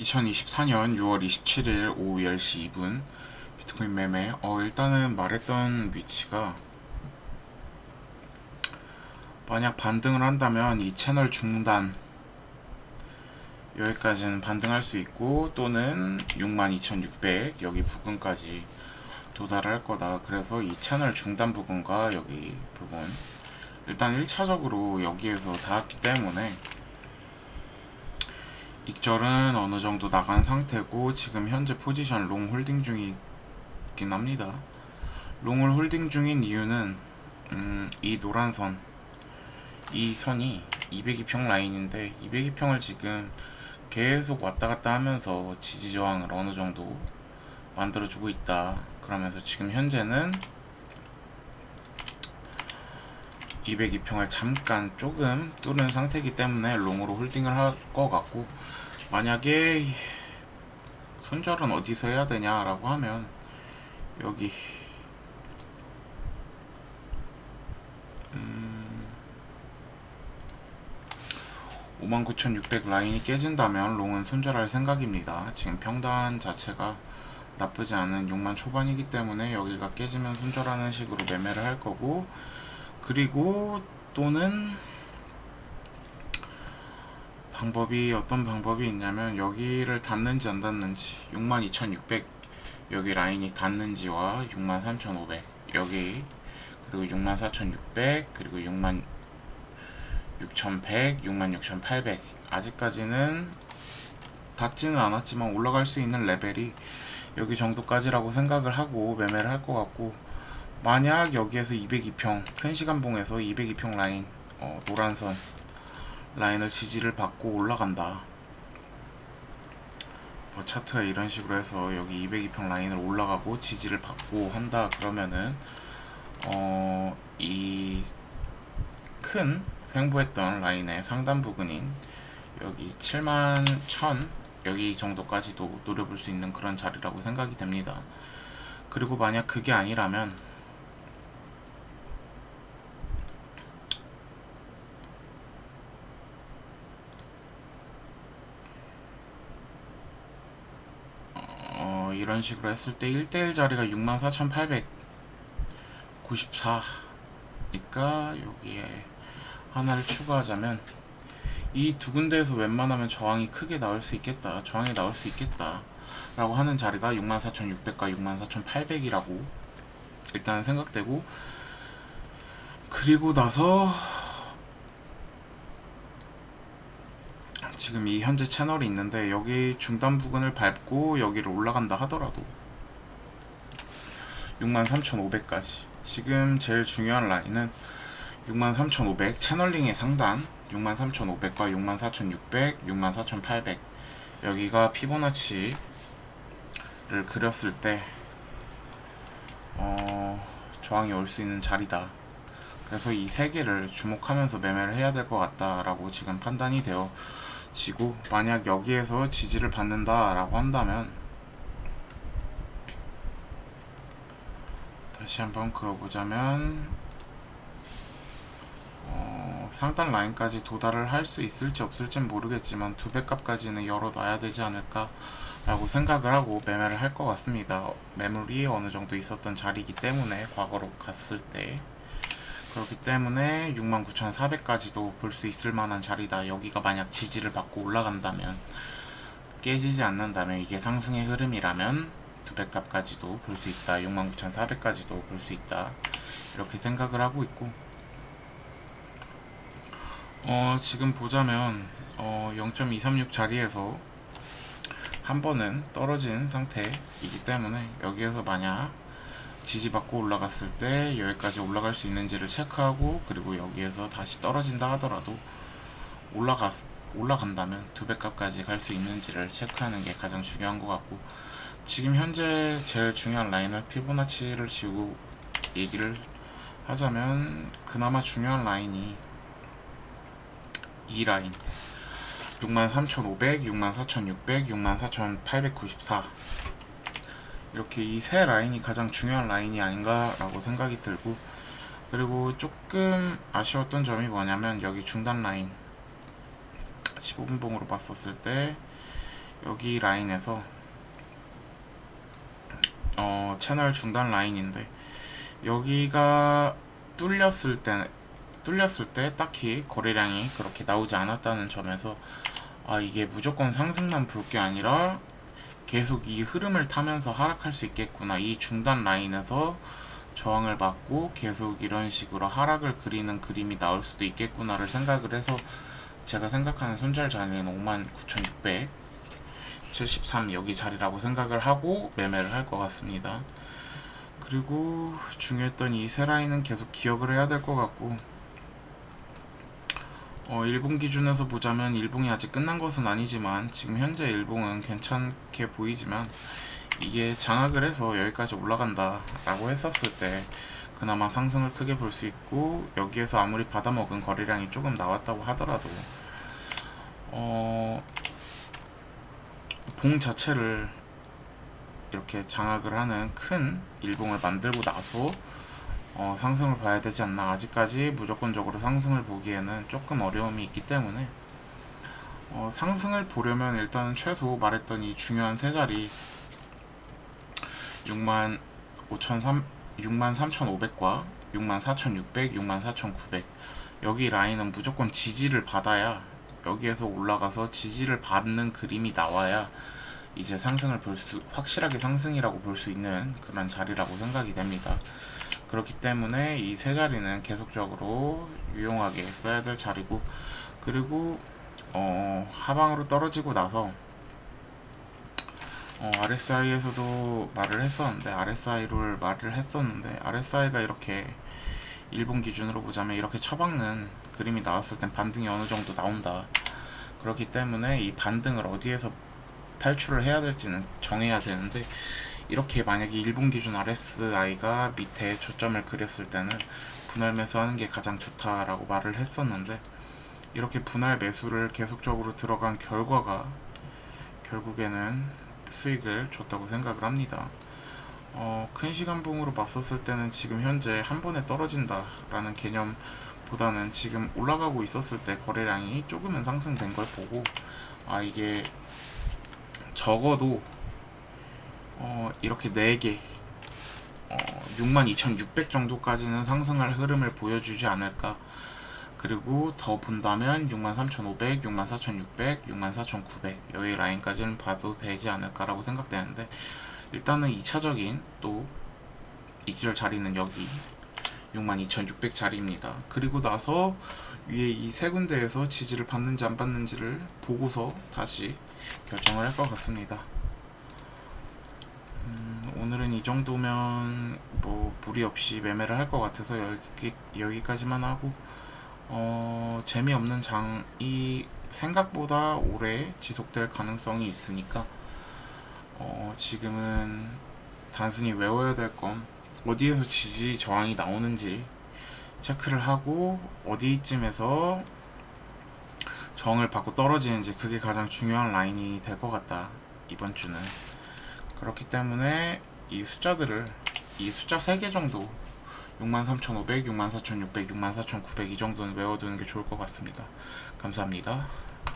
2024년 6월 27일 오후 10시 2분. 비트코인 매매. 어 일단은 말했던 위치가 만약 반등을 한다면 이 채널 중단. 여기까지는 반등할 수 있고 또는 62,600 여기 부근까지 도달할 거다. 그래서 이 채널 중단 부분과 여기 부분 일단 1차적으로 여기에서 닿았기 때문에 익절은 어느 정도 나간 상태고 지금 현재 포지션 롱 홀딩 중이긴 합니다. 롱을 홀딩 중인 이유는 음, 이 노란 선, 이 선이 202평 라인인데 202평을 지금 계속 왔다 갔다 하면서 지지 저항을 어느 정도 만들어 주고 있다. 그러면서 지금 현재는 202평을 잠깐 조금 뚫은 상태이기 때문에 롱으로 홀딩을 할 것 같고 만약에 손절은 어디서 해야 되냐라고 하면 여기 음 59,600 라인이 깨진다면 롱은 손절할 생각입니다. 지금 평단 자체가 나쁘지 않은 6만 초반이기 때문에 여기가 깨지면 손절하는 식으로 매매를 할 거고 그리고 또는 방법이 어떤 방법이 있냐면 여기를 닿는지 안 닿는지 62,600 여기 라인이 닿는지와 63,500 여기 그리고 64,600 그리고 66,100 66,800 아직까지는 닿지는 않았지만 올라갈 수 있는 레벨이 여기 정도까지라고 생각을 하고 매매를 할 것 같고 만약 여기에서 202평 큰 시간봉에서 202평 라인 어, 노란선 라인을 지지를 받고 올라간다. 뭐 차트가 이런 식으로 해서 여기 202평 라인을 올라가고 지지를 받고 한다 그러면은 어 이 큰 횡보했던 라인의 상단 부근인 여기 7만 1000 여기 정도까지도 노려볼 수 있는 그런 자리라고 생각이 됩니다. 그리고 만약 그게 아니라면 어, 이런 식으로 했을 때 1대1 자리가 64,894니까 여기에 하나를 추가하자면 이 두 군데에서 웬만하면 저항이 크게 나올 수 있겠다 저항이 나올 수 있겠다 라고 하는 자리가 64,600과 64,800이라고 일단 생각되고 그리고 나서 지금 이 현재 채널이 있는데 여기 중단 부근을 밟고 여기를 올라간다 하더라도 63,500까지. 지금 제일 중요한 라인은 63,500 채널링의 상단 63,500과 64,600 64,800 여기가 피보나치를 그렸을 때 어, 저항이 올 수 있는 자리다. 그래서 이 세 개를 주목하면서 매매를 해야 될 것 같다라고 지금 판단이 되어 지고 만약 여기에서 지지를 받는다라고 한다면 다시 한번 그어보자면 어, 상단 라인까지 도달을 할 수 있을지 없을진 모르겠지만 두 배 값까지는 열어놔야 되지 않을까 라고 생각을 하고 매매를 할 것 같습니다. 매물이 어느 정도 있었던 자리이기 때문에 과거로 갔을 때 그렇기 때문에 69,400까지도 볼 수 있을 만한 자리다. 여기가 만약 지지를 받고 올라간다면 깨지지 않는다면 이게 상승의 흐름이라면 두배값까지도 볼 수 있다. 69,400까지도 볼 수 있다. 이렇게 생각을 하고 있고 어, 지금 보자면 어, 0.236 자리에서 한 번은 떨어진 상태이기 때문에 여기에서 만약 지지받고 올라갔을 때 여기까지 올라갈 수 있는지를 체크하고 그리고 여기에서 다시 떨어진다 하더라도 올라가 올라간다면 두 배 값까지 갈 수 있는지를 체크하는 게 가장 중요한 것 같고 지금 현재 제일 중요한 라인을 피보나치를 지우고 얘기를 하자면 그나마 중요한 라인이 이 라인. 63,500, 64,600, 64,894 이렇게 이 세 라인이 가장 중요한 라인이 아닌가라고 생각이 들고 그리고 조금 아쉬웠던 점이 뭐냐면 여기 중단 라인 15분봉으로 봤었을 때 여기 라인에서 어, 채널 중단 라인인데 여기가 뚫렸을 때 뚫렸을 때 딱히 거래량이 그렇게 나오지 않았다는 점에서 아 이게 무조건 상승만 볼 게 아니라 계속 이 흐름을 타면서 하락할 수 있겠구나 이 중단 라인에서 저항을 받고 계속 이런 식으로 하락을 그리는 그림이 나올 수도 있겠구나를 생각을 해서 제가 생각하는 손절 자리는 59,600 73 여기 자리라고 생각을 하고 매매를 할 것 같습니다. 그리고 중요했던 이 세 라인은 계속 기억을 해야 될 것 같고 어, 일봉 기준에서 보자면 일봉이 아직 끝난 것은 아니지만 지금 현재 일봉은 괜찮게 보이지만 이게 장악을 해서 여기까지 올라간다 라고 했었을 때 그나마 상승을 크게 볼 수 있고 여기에서 아무리 받아먹은 거래량이 조금 나왔다고 하더라도 어, 봉 자체를 이렇게 장악을 하는 큰 일봉을 만들고 나서 어, 상승을 봐야 되지 않나. 아직까지 무조건적으로 상승을 보기에는 조금 어려움이 있기 때문에. 어, 상승을 보려면 일단 최소 말했던 이 중요한 세 자리. 6만 5,300 6만 3,500과 6만 4,600, 6만 4,900 여기 라인은 무조건 지지를 받아야 여기에서 올라가서 지지를 받는 그림이 나와야 이제 상승을 볼 수 확실하게 상승이라고 볼 수 있는 그런 자리라고 생각이 됩니다. 그렇기 때문에 이 세 자리는 계속적으로 유용하게 써야 될 자리고 그리고 어, 하방으로 떨어지고 나서 어, RSI에서도 말을 했었는데 RSI를 말을 했었는데 RSI가 이렇게 일본 기준으로 보자면 이렇게 처박는 그림이 나왔을 땐 반등이 어느 정도 나온다. 그렇기 때문에 이 반등을 어디에서 탈출을 해야 될지는 정해야 되는데 이렇게 만약에 일본 기준 RSI가 밑에 초점을 그렸을 때는 분할 매수하는 게 가장 좋다라고 말을 했었는데 이렇게 분할 매수를 계속적으로 들어간 결과가 결국에는 수익을 줬다고 생각을 합니다. 어, 큰 시간봉으로 맞섰을 때는 지금 현재 한 번에 떨어진다라는 개념보다는 지금 올라가고 있었을 때 거래량이 조금은 상승된 걸 보고 아 이게 적어도 어, 이렇게 4개 어, 62,600 정도까지는 상승할 흐름을 보여주지 않을까 그리고 더 본다면 63,500, 64,600, 64,900 여기 라인까지는 봐도 되지 않을까라고 생각되는데 일단은 2차적인 또 이절 자리는 여기 62,600 자리입니다. 그리고 나서 위에 이 세 군데에서 지지를 받는지 안 받는지를 보고서 다시 결정을 할 것 같습니다. 음, 오늘은 이 정도면 뭐 무리 없이 매매를 할 것 같아서 여기 여기까지만 하고 어, 재미없는 장이 생각보다 오래 지속될 가능성이 있으니까 어, 지금은 단순히 외워야 될 건 어디에서 지지 저항이 나오는지 체크를 하고 어디쯤에서 저항을 받고 떨어지는지 그게 가장 중요한 라인이 될 것 같다 이번 주는 그렇기 때문에 이 숫자들을 이 숫자 3개 정도 63,500, 64,600, 64,900 이 정도는 외워두는 게 좋을 것 같습니다. 감사합니다.